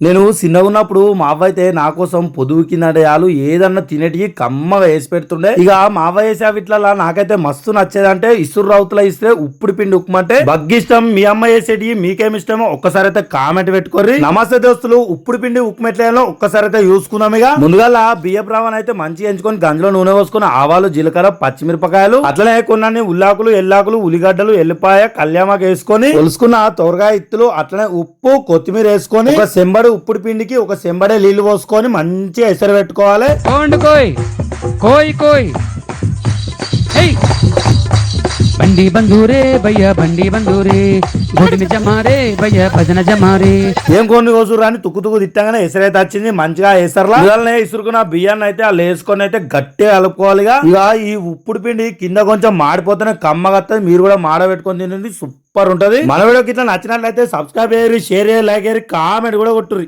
నేను చిన్నగా ఉన్నప్పుడు మా అవ్వ అయితే నా కోసం పొదువు కిందయాలు ఏదన్నా తినేటివి కమ్మగా వేసి పెడుతుండే. ఇక మా అవ్వ వేసే అవిట్లలో నాకైతే మస్తు నచ్చేదంటే ఇసురు రౌతుల ఇస్తే ఉప్పుడు పిండి ఉక్కుమంటే బగ్గిష్టం మీ అమ్మ వేసేటివి మీకేమి ఇష్టమో ఒక్కసారి అయితే కామెంట్ పెట్టుకోర్రి. నమస్తే దోస్తులు ఉప్పుడు పిండి ఉక్కుమెట్లేనో ఒక్కసారి అయితే చూసుకుందాం ఇక. ముందుగా బియ్యపు రవ్వను అయితే మంచిగా ఎంచుకొని గంజలో నూనె పోసుకొని ఆవాలు జీలకర్ర పచ్చిమిరపకాయలు అట్లనే కొన్ని ఉల్లాకులు ఎల్లాకులు ఉల్లిగడ్డలు ఎల్లిపాయ కళ్యామాకు వేసుకొని కొలుసుకున్న తోరగా ఇత్తులు అట్లనే ఉప్పు కొత్తిమీర వేసుకొని ఒక సెంబడి నాడు ఉప్పుడు పిండికి ఒక సెంబడే నీళ్ళు పోసుకొని మంచిగా ఎసరు పెట్టుకోవాలి. కోయ్. కోయ్ బండి బంధూరే భయ్యా బండి బంధూరే గుడిని జమారే భయ్యా భజన జమారే ఏం కొన్ని రోజులు అని తుక్కు తుక్కు తిట్టంగానే ఎసరైతే వచ్చింది మంచిగా ఎసర్లా ఇవాళనే ఇసురుకున్న బియ్యాన్ని అయితే అలా వేసుకొని అయితే గట్టిగా కలుపుకోవాలి ఇక ఇక ఈ ఉప్పుడు పిండి కింద కొంచెం మాడిపోతేనే కమ్మగత్తది మీరు కూడా మాడబెట్టుకొని తినండి సూపర్ ఉంటది మన వీడియోకి ఇట్లా నచ్చినట్లయితే సబ్స్క్రైబ్ చేయరు షేర్ చేయరు లైక్ చేయరు కామెంట్ కూడా కొట్టుర్రి